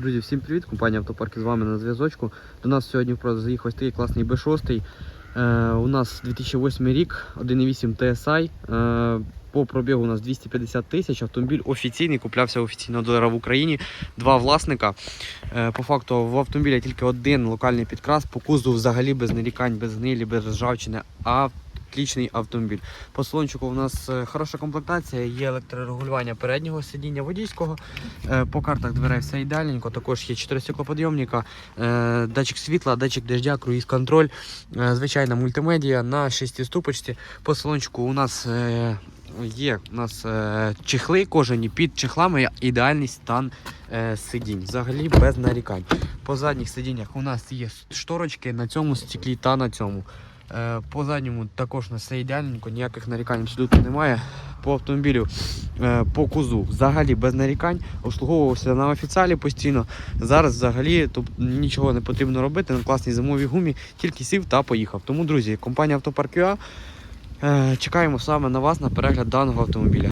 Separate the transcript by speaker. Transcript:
Speaker 1: Друзі, всім привіт! Компанія Автопарки з вами на зв'язочку. До нас сьогодні заїхав ось такий класний B6. Е, у нас 2008 рік, 1.8 TSI. Е, по пробігу у нас 250 тисяч. Автомобіль офіційний, куплявся офіційно дилера в Україні. Два власника. Е, по факту в автомобіля тільки один локальний підкрас. По кузову взагалі без нарікань, без гнилі, без ржавчини. Отлічний автомобіль. По салончику у нас е, хороша комплектація, є електрорегулювання переднього сидіння водійського. Е, По картах дверей все ідеальненько. Також є 4 стеклоподйомника, е, датчик світла, датчик дождя, круїз контроль, звичайна мультимедіа на 6 ступочці. По салончику у нас є у нас чехли кожані під чехлами ідеальний стан сидінь. Взагалі без нарікань. По задніх сидіннях у нас є шторочки на цьому стеклі та на цьому. Е, По задньому також на все ідеальненько, ніяких нарікань абсолютно немає. По автомобілю, е, по кузу взагалі без нарікань, обслуговувався на офіціалі постійно. Зараз взагалі тут нічого не потрібно робити на класній зимовій гумі, тільки сів та поїхав. Тому, друзі, компанія Автопарк ЮА, е, чекаємо саме на вас на перегляд даного автомобіля.